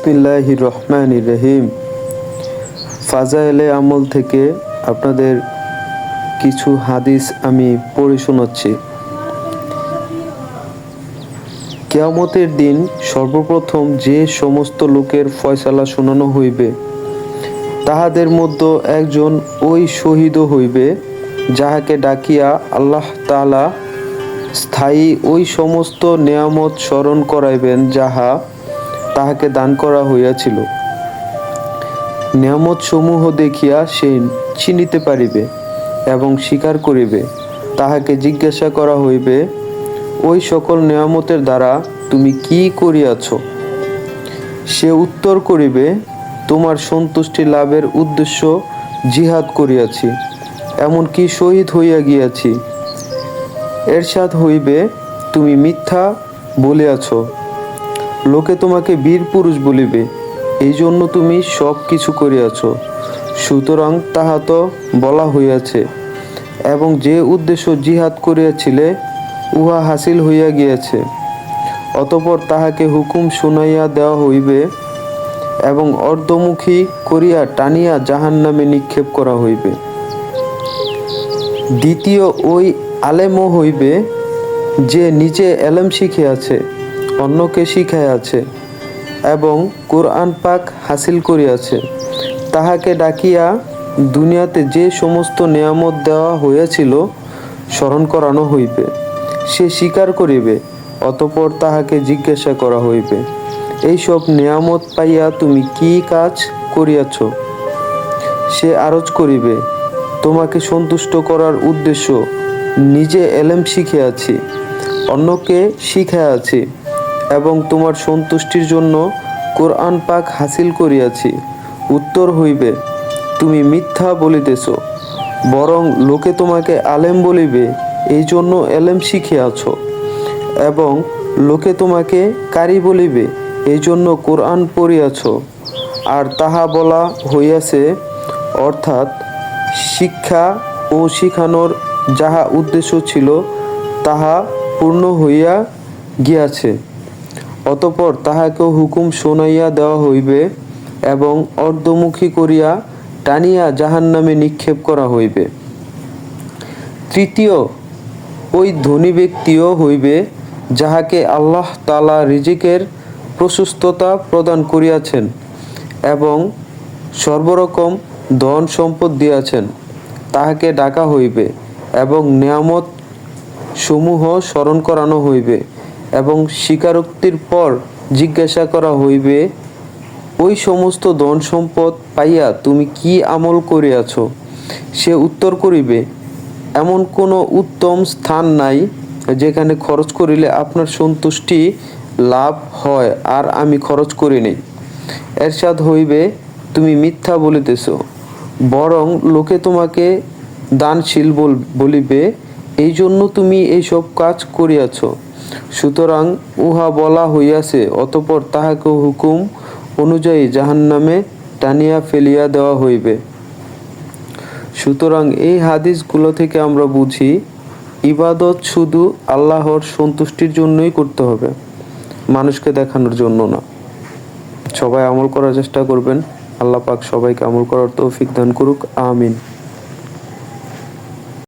বিসমিল্লাহ রহমান রহিম। ফাজাইলে আমল থেকে আপনাদের কিছু হাদিস আমি পড়ে শোনাচ্ছি। কেয়ামতের দিন সর্বপ্রথম যে সমস্ত লোকের ফয়সালা শোনানো হইবে, তাহাদের মধ্যে একজন ওই শহীদ হইবে, যাহাকে ডাকিয়া আল্লাহ তাআলা স্থায়ী ওই সমস্ত নেয়ামত স্মরণ করাইবেন, যাহা তাহাকে দান করা হইয়াছিল। নিয়ামত সমূহ দেখিয়া সে চিনিতে পারিবে এবং স্বীকার করিবে। তাহাকে জিজ্ঞাসা করা হইবে, ওই সকল নিয়ামতের দ্বারা তুমি কি করিয়াছ? সে উত্তর করিবে, তোমার সন্তুষ্টি লাভের উদ্দেশ্য জিহাদ করিয়াছি, এমনকি শহীদ হইয়া গিয়াছি। এরশাদ হইবে, তুমি মিথ্যা বলিয়াছ। লোকে তোমাকে বীর পুরুষ বলিবে এই জন্য তুমি সব কিছু করিয়াছ। সুতরাং তাহা তো বলা হইয়াছে, এবং যে উদ্দেশ্য জিহাদ করিয়াছিলে, উহা হাসিল হইয়া গিয়াছে। অতপর তাহাকে হুকুম শুনাইয়া দেওয়া হইবে, এবং অর্ধমুখী করিয়া টানিয়া জাহান নামে নিক্ষেপ করা হইবে। দ্বিতীয় ওই আলেমও হইবে, যে নিজে এলেম শিখিয়াছে। অন্যকে শিখাইয়াছে এবং কোরআন পাক হাসিল করিয়াছে। তাহাকে ডাকিয়া দুনিয়াতে যে সমস্ত নিয়ামত দেওয়া হইয়াছিল স্মরণ করানো হইবে। সে স্বীকার করিবে, অতপর তাহাকে জিজ্ঞাসা করা হইবে, এইসব নিয়ামত পাইয়া তুমি কি কাজ করিয়াছ? সে আরজ করিবে, তোমাকে সন্তুষ্ট করার উদ্দেশ্য নিজে এলেম শিখিয়াছি, অন্যকে শিখাইয়াছি। এবং তোমার সন্তুষ্টির জন্য কোরআন পাক হাসিল করিয়াছি। উত্তর হইবে, তুমি মিথ্যা বলিতেছ, বরং লোকে তোমাকে আলেম বলিবে এই জন্য এলেম শিখিয়াছ। এবং লোকে তোমাকে কারি বলিবে এই জন্য কোরআন পড়িয়াছ। আর তাহা বলা হইয়াছে, অর্থাৎ শিক্ষা ও শিখানোর যাহা উদ্দেশ্য ছিল, তাহা পূর্ণ হইয়া গিয়াছে। অতপর তাহাকে হুকুম শোনাইয়া দেওয়া হইবে এবং অর্ধমুখী করিয়া টানিয়া জাহান নামে নিক্ষেপ করা হইবে। তৃতীয়, ওই ধনী ব্যক্তিও হইবে যাহাকে আল্লাহ তালা রিজিকের প্রশস্ততা প্রদান করিয়াছেন এবং সর্বরকম ধন সম্পদ দিয়াছেন। তাহাকে ডাকা হইবে এবং নিয়ামত সমূহ স্মরণ করানো হইবে। এবং স্বীকারোক্তির পর জিজ্ঞাসা করা হইবে, ওই সমস্ত ধন সম্পদ পাইয়া তুমি কি আমল করিয়াছ? সে উত্তর করিবে, এমন কোনো উত্তম স্থান নাই যেখানে খরচ করিলে আপনার সন্তুষ্টি লাভ হয় আর আমি খরচ করি নাই। এরশাদ হইবে, তুমি মিথ্যা বলিতেছ, বরং লোকে তোমাকে দানশীল বল- বলিবে এই জন্য তুমি এইসব কাজ করিয়াছ। সুতরাং উহা বলা হইয়াছে, অতপর তাহাকে হুকুম অনুযায়ী জাহান্নামে টানিয়া ফেলিয়া দেওয়া হইবে। সুতরাং এই হাদিসগুলো থেকে আমরা বুঝি, ইবাদত শুধু আল্লাহর সন্তুষ্টির জন্যই করতে হবে, মানুষকে দেখানোর জন্য না। সবাই আমল করার চেষ্টা করবেন। আল্লাহ পাক সবাইকে আমল করার তৌফিক দান করুক। আমিন।